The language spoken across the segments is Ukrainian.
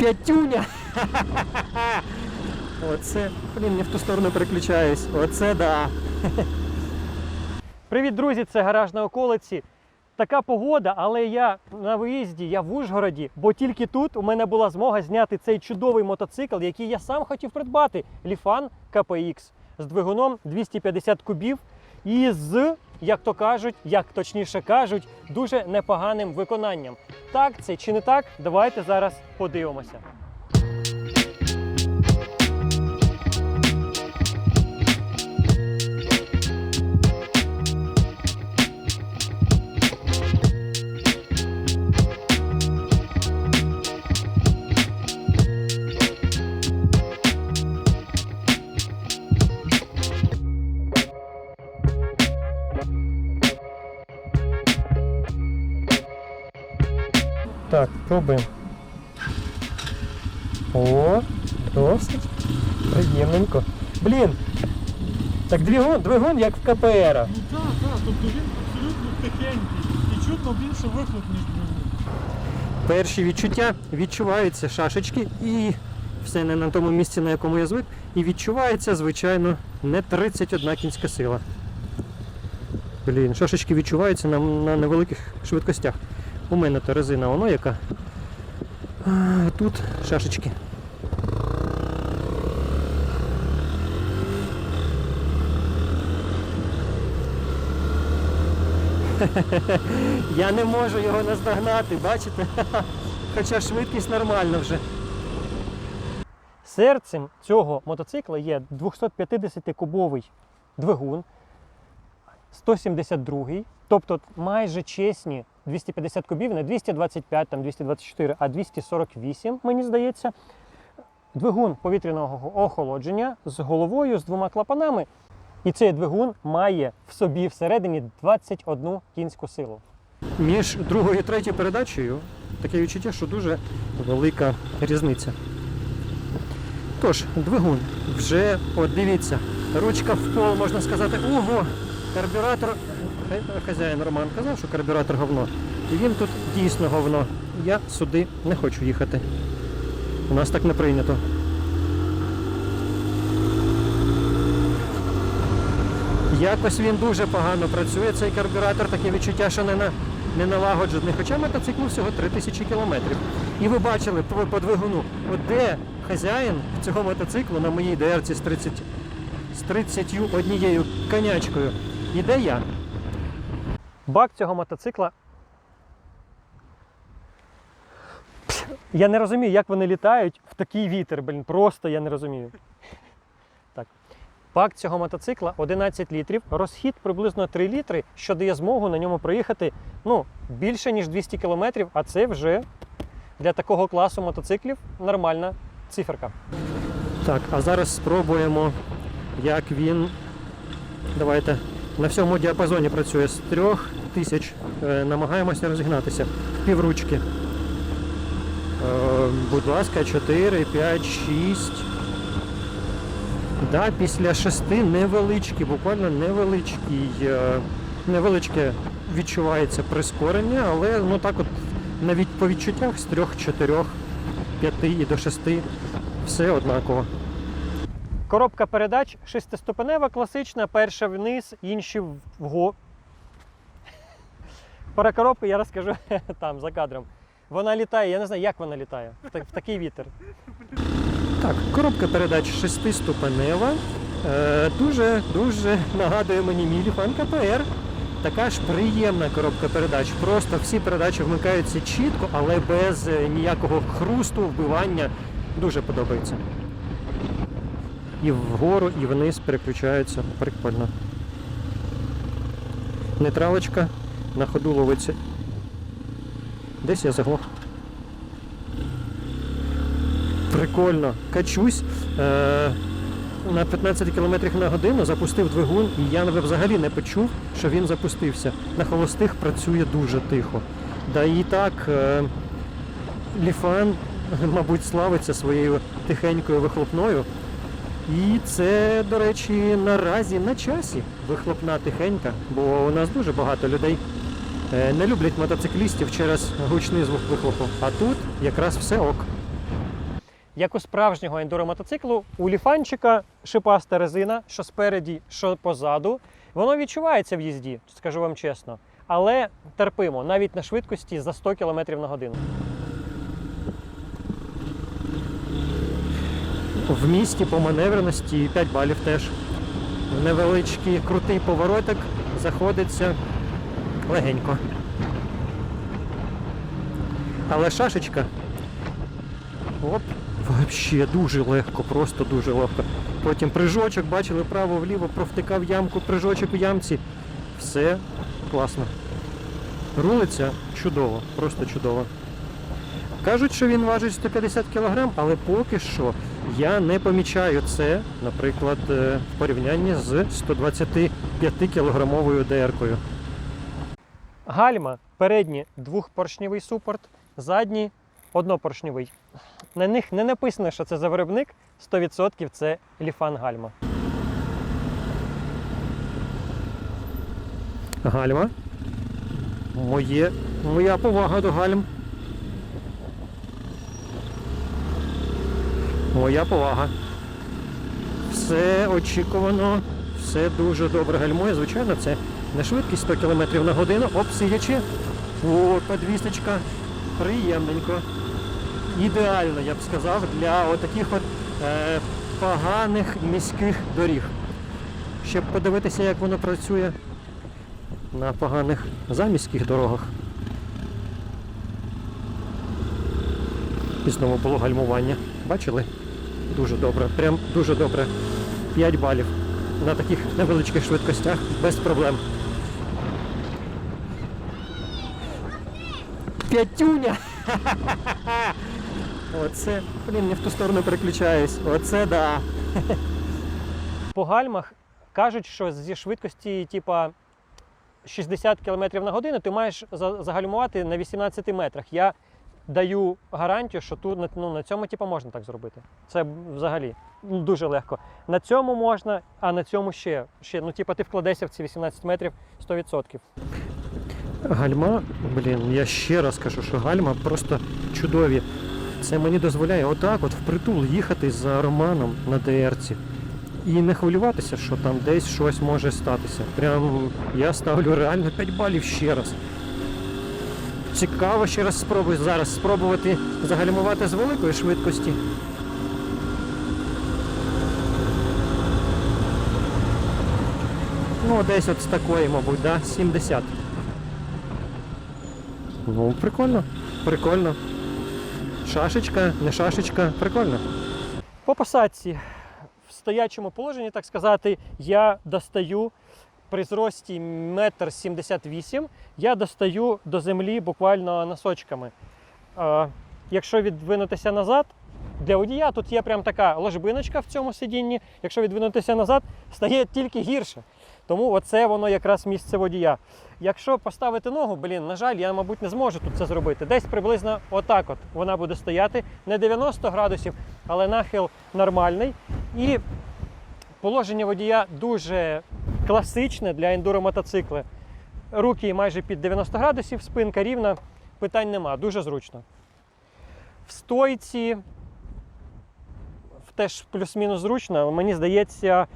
П'ятюня! Оце, блін, не в ту сторону переключаюсь. Оце да. Привіт, друзі! Це гараж на околиці. Така погода, але я на виїзді, я в Ужгороді, бо тільки тут у мене була змога зняти цей чудовий мотоцикл, який я сам хотів придбати. Ліфан KPX з двигуном 250 кубів і з, як то кажуть, як точніше кажуть, дуже непоганим виконанням. Так це чи не так? Давайте зараз подивимося. Пробуємо. О, досить приємненько. Блін. Так двигун, двигун як в КПР. Ну так, так, тобто він абсолютно тихенький і чутно більше вихлоп, ніж двигун. Перші відчуття відчуваються шашечки і все не на тому місці, на якому я звик. І відчувається, звичайно, не 31 кінська сила. Блін, шашечки відчуваються на, на невеликих швидкостях. У мене то резина воно яка. Тут шашечки. Я не можу його наздогнати, бачите? Хоча швидкість нормальна вже. Серцем цього мотоцикла є 250-кубовий двигун, 172-й, тобто майже чесні 250 кубів, не 225, там 224, а 248, мені здається. Двигун повітряного охолодження з головою, з двома клапанами. І цей двигун має в собі всередині 21 кінську силу. Між другою і третьою передачею таке відчуття, що дуже велика різниця. Тож, двигун вже, от дивіться, ручка в пол, можна сказати, ого, карбюратор. Хазяїн Роман казав, що карбюратор говно. І він тут дійсно говно. Я сюди не хочу їхати. У нас так не прийнято. Якось він дуже погано працює, цей карбюратор, таке відчуття, що не, на, не налагоджений. Хоча мотоциклу всього 3000 кілометрів. І ви бачили по, по двигуну, от де хазяїн цього мотоциклу на моїй ДРці з 30, з 31 конячкою. І де я? Бак цього мотоцикла. Я не розумію, як вони літають в такий вітер, блін. Просто я не розумію. Так. Пак цього мотоцикла 11 літрів, розхід приблизно 3 літри, що дає змогу на ньому проїхати ну, більше, ніж 200 кілометрів, а це вже для такого класу мотоциклів нормальна циферка. Так, а зараз спробуємо, як він. Давайте на всьому діапазоні працює з трьох тисяч. Е, намагаємося розігнатися в півручки. Е, будь ласка, 4, 5, 6. Да, після шести невеличкий, буквально невеличкий, е, невеличке відчувається прискорення, але ну так от навіть по відчуттях з 3, 4, 5 і до 6 все однаково. Коробка передач шестиступенева, класична, перша вниз, інші вгору. Про коробку я розкажу там за кадром. Вона літає, я не знаю, як вона літає в, такий вітер. Так, коробка передач шестиступенева. Е, дуже дуже нагадує мені мій Ліфан КПР. Така ж приємна коробка передач. Просто всі передачі вмикаються чітко, але без е, ніякого хрусту, вбивання. Дуже подобається. І вгору, і вниз переключаються. Прикольно. Нейтралочка на ходу ловиться. Десь я заглох. Прикольно. Качусь. Е- на 15 км на годину запустив двигун, і я взагалі не почув, що він запустився. На холостих працює дуже тихо. Да і так, е- Ліфан, мабуть, славиться своєю тихенькою вихлопною. І це, до речі, наразі на часі вихлопна тихенька, бо у нас дуже багато людей не люблять мотоциклістів через гучний звук вихлопу. А тут якраз все ок. Як у справжнього ендуромотоциклу, у ліфанчика шипаста резина, що спереді, що позаду. Воно відчувається в їзді, скажу вам чесно. Але терпимо, навіть на швидкості за 100 км на годину. В місті по маневреності 5 балів теж. Невеличкий крутий поворотик заходиться легенько. Але шашечка. Оп, взагалі дуже легко, просто дуже легко. Потім прижочок, бачили право-вліво, провтикав ямку, прижочок в ямці. Все класно. Рулиться чудово, просто чудово. Кажуть, що він важить 150 кг, але поки що я не помічаю це, наприклад, е, в порівнянні з 125 кілограмовою ДР-кою. Гальма передні двохпоршневий супорт, задні однопоршневий. На них не написано, що це за виробник, 100% це ліфан гальма. Гальма. Моє, моя повага до гальм. Моя повага. Все очікувано, все дуже добре гальмує. Звичайно, це не швидкість 100 км на годину. Оп, сидячи. О, подвісочка. Приємненько. Ідеально, я б сказав, для отаких от е, поганих міських доріг. Щоб подивитися, як воно працює на поганих заміських дорогах. І знову було гальмування. Бачили? Дуже добре. Прям дуже добре. 5 балів. На таких невеличких швидкостях без проблем. П'ятюня! Оце, блін, не в ту сторону переключаюсь. Оце да. По гальмах кажуть, що зі швидкості, типа 60 км на годину ти маєш загальмувати на 18 метрах. Я даю гарантію, що тут на- ну, на цьому типу, можна так зробити. Це взагалі дуже легко. На цьому можна, а на цьому ще. ще ну, типу, ти вкладешся в ці 18 метрів 100%. Гальма, блін, я ще раз кажу, що гальма просто чудові. Це мені дозволяє отак от впритул їхати за Романом на ДРці. І не хвилюватися, що там десь щось може статися. Прям я ставлю реально 5 балів ще раз. Цікаво ще раз спробую зараз спробувати загальмувати з великої швидкості. Ну, десь от з такої, мабуть, да? 70. Ну, прикольно, прикольно. Шашечка, не шашечка, прикольно. По посадці в стоячому положенні, так сказати, я достаю при зрості метр сімдесят вісім, я достаю до землі буквально носочками. Е, якщо відвинутися назад, для водія тут є прям така ложбиночка в цьому сидінні. Якщо відвинутися назад, стає тільки гірше. Тому оце воно якраз місце водія. Якщо поставити ногу, блін, на жаль, я, мабуть, не зможу тут це зробити. Десь приблизно отак от вона буде стояти. Не 90 градусів, але нахил нормальний. І положення водія дуже класичне для ендуромотоцикла. Руки майже під 90 градусів, спинка рівна, питань нема, дуже зручно. В стойці теж плюс-мінус зручно. Мені здається,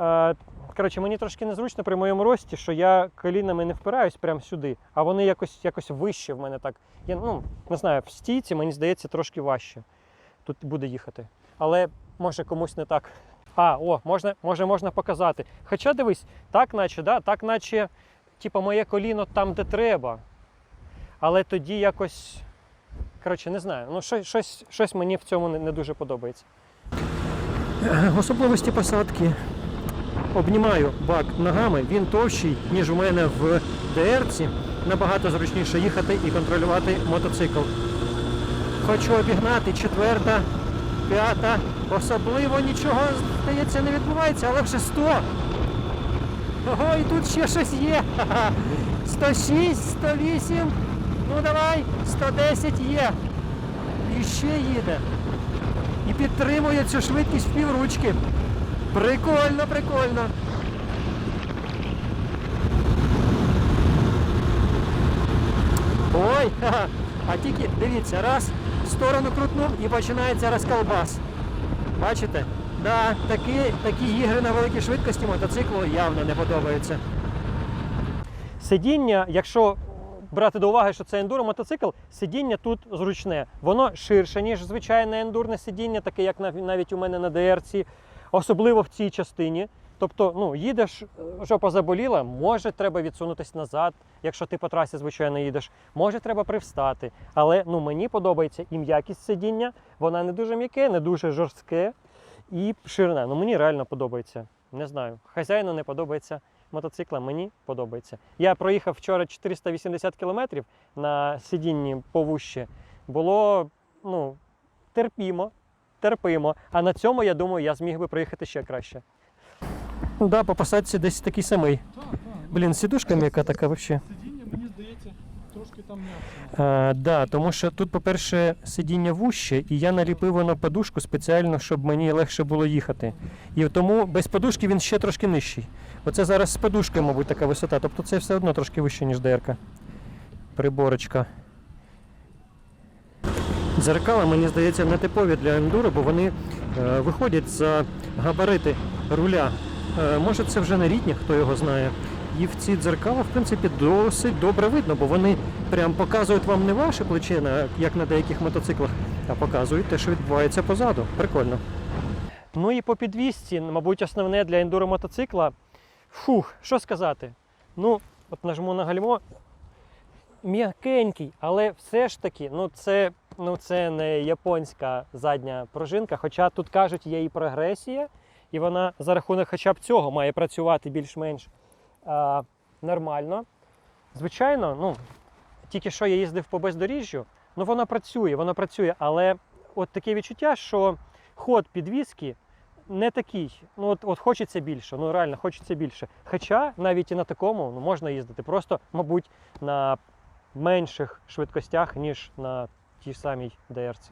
е, коротше, мені трошки незручно при моєму рості, що я колінами не впираюсь прямо сюди, а вони якось, якось вище в мене так. Я ну, не знаю, в стійці, мені здається, трошки важче тут буде їхати. Але може комусь не так. А, о, можна, може, можна показати. Хоча дивись, так наче, да, так наче, типу, моє коліно там, де треба. Але тоді якось. Коротше, не знаю. Ну, щось, щось, щось мені в цьому не, не дуже подобається. Особливості посадки. Обнімаю бак ногами, він товщий, ніж у мене в ДРці. Набагато зручніше їхати і контролювати мотоцикл. Хочу обігнати четверта, п'ята. Особливо нічого, здається, не відбувається, але вже 100. Ого, і тут ще щось є. 106, 108. Ну давай, 110 є. І ще їде. І підтримує цю швидкість в півручки. Прикольно, прикольно. Ой, ха-ха. А тільки дивіться, раз, в сторону крутнув і починається розколбас. Бачите? Да, такі, такі ігри на великій швидкості мотоциклу явно не подобаються. Сидіння, якщо брати до уваги, що це ендуро мотоцикл, сидіння тут зручне. Воно ширше, ніж звичайне ендурне сидіння, таке як навіть у мене на ДРЦ, особливо в цій частині. Тобто, ну, їдеш, жопа заболіла, може треба відсунутися назад, якщо ти по трасі, звичайно, їдеш. Може, треба привстати. Але ну, мені подобається і м'якість сидіння, вона не дуже м'яке, не дуже жорстке і ширина. Ну, мені реально подобається. Не знаю. Хазяїну не подобається мотоцикла, мені подобається. Я проїхав вчора 480 кілометрів на сидінні повуще. Було ну, терпімо, терпимо. А на цьому, я думаю, я зміг би проїхати ще краще. Ну да, по посадці десь такий самий. Так, так. Блін, сідушка м'яка така взагалі. Сидіння, мені здається, трошки там м'якше. А, да, тому що тут, по-перше, сидіння вуще, і я наліпив воно подушку спеціально, щоб мені легше було їхати. І тому без подушки він ще трошки нижчий. Оце зараз з подушкою, мабуть, така висота. Тобто це все одно трошки вище, ніж ДРК. Приборочка. Дзеркала, мені здається, не типові для ендуро, бо вони е, виходять за габарити руля. Е, може, це вже не рідні, хто його знає. І в ці дзеркала, в принципі, досить добре видно, бо вони прям показують вам не ваше плече, як на деяких мотоциклах, а показують те, що відбувається позаду. Прикольно. Ну і по підвісці, мабуть, основне для ендуро мотоцикла. Фух, що сказати? Ну, от нажму на гальмо. М'якенький, але все ж таки, ну це, ну це не японська задня пружинка. Хоча тут кажуть, є і прогресія, і вона за рахунок хоча б цього має працювати більш-менш а, нормально. Звичайно, ну, тільки що я їздив по бездоріжжю, ну вона працює, вона працює, але от таке відчуття, що ход підвіски не такий. Ну, от, от хочеться більше, ну реально хочеться більше. Хоча навіть і на такому ну, можна їздити, просто, мабуть, на менших швидкостях, ніж на тій ж самій ДРці.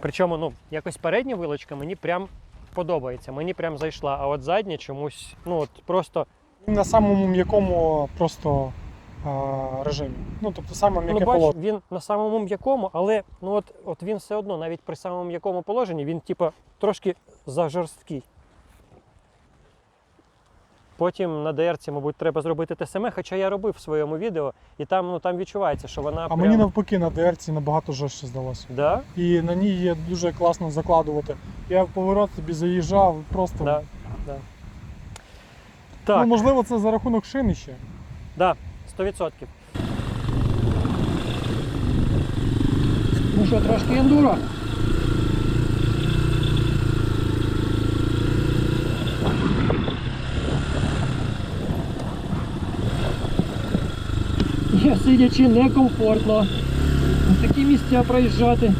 Причому, ну, якось передня вилочка мені прям подобається, мені прям зайшла, а от задня чомусь, ну от просто На самому м'якому просто а, режимі. Ну, тобто саме Ну, бач, полотно. він на самому м'якому, але ну от, от він все одно, навіть при самому м'якому положенні, він типу, трошки зажорсткий. Потім на ДРці, мабуть, треба зробити те саме, хоча я робив в своєму відео, і там, ну, там відчувається, що вона. А прям... мені навпаки на ДРці набагато жорстче здалося. Да? І на ній є дуже класно закладувати. Я в поворот собі заїжджав, просто. Да, да. Ну, можливо, це за рахунок шини ще. да, 100%. Ну що, трошки ендуро? Є сидячи некомфортно. На такі місця проїжджати.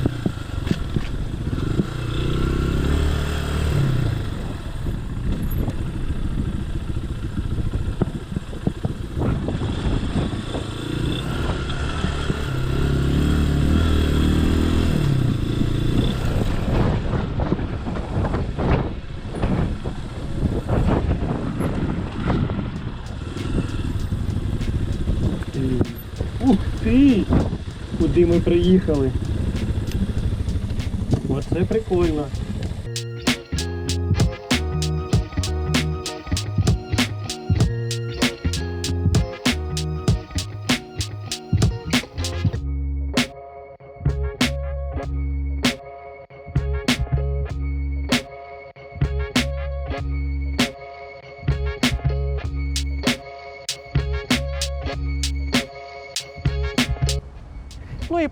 Ух ти! Куди ми приїхали? Оце прикольно.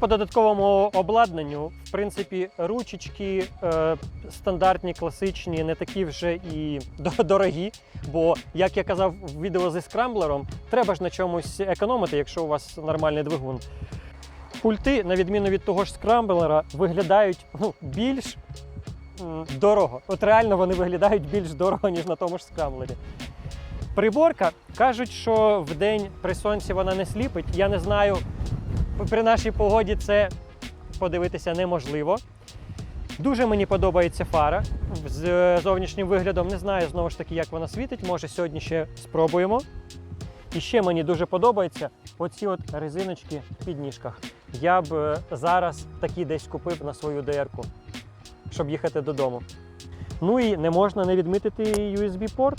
По додатковому обладнанню, в принципі, ручечки е, стандартні, класичні, не такі вже і дорогі. Бо, як я казав в відео зі скрамблером, треба ж на чомусь економити, якщо у вас нормальний двигун. Пульти, на відміну від того ж скрамблера, виглядають ну, більш дорого. От реально вони виглядають більш дорого, ніж на тому ж скрамблері. Приборка кажуть, що в день при сонці вона не сліпить. Я не знаю, при нашій погоді це подивитися неможливо. Дуже мені подобається фара з е, зовнішнім виглядом. Не знаю знову ж таки, як вона світить. Може, сьогодні ще спробуємо. І ще мені дуже подобаються оці от резиночки в підніжках. я б е, зараз такі десь купив на свою DR-ку, щоб їхати додому. Ну і не можна не відмітити USB-порт.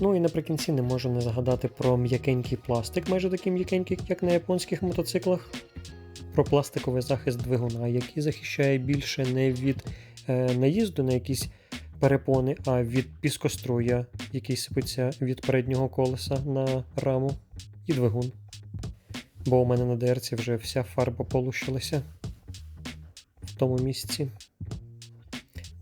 Ну і наприкінці не можу не згадати про м'якенький пластик, майже такий м'якенький, як на японських мотоциклах. Про пластиковий захист двигуна, який захищає більше не від е, наїзду на якісь перепони, а від піскоструя, який сипеться від переднього колеса на раму і двигун. Бо у мене на ДРці вже вся фарба полущилася в тому місці.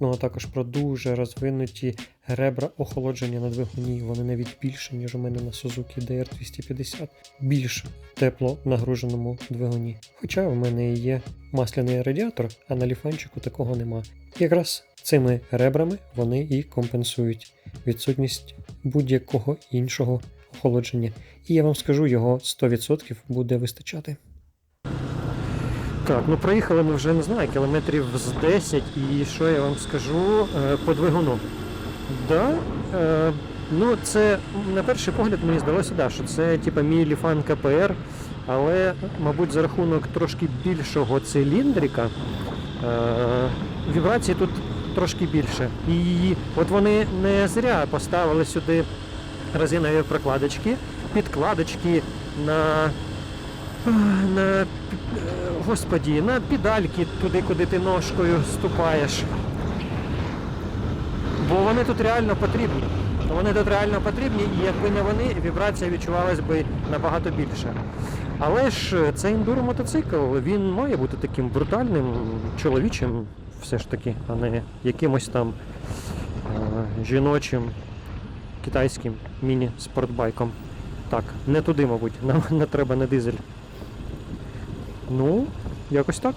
Ну а також про дуже розвинуті ребра охолодження на двигуні. Вони навіть більше, ніж у мене на Suzuki DR250. Більш тепло нагруженому двигуні. Хоча в мене є масляний радіатор, а на ліфанчику такого нема. Якраз цими ребрами вони і компенсують відсутність будь-якого іншого охолодження. І я вам скажу, його 100% буде вистачати. Так, ну проїхали ми вже не знаю, кілометрів з 10, і що я вам скажу е, по двигуну. Да, е, ну це на перший погляд мені здалося, да, що це типа мій Ліфан КПР, але, мабуть, за рахунок трошки більшого циліндрика е, вібрації тут трошки більше. І от вони не зря поставили сюди резинові прокладочки, підкладочки на, на господі, на педальки туди, куди ти ножкою ступаєш. Бо вони тут реально потрібні. Вони тут реально потрібні, і якби не вони, вібрація відчувалась би набагато більше. Але ж е, це ендуро мотоцикл, він має бути таким брутальним, чоловічим, все ж таки, а не якимось там е, жіночим китайським міні-спортбайком. Так, не туди, мабуть, нам не треба не дизель. Ну, якось так.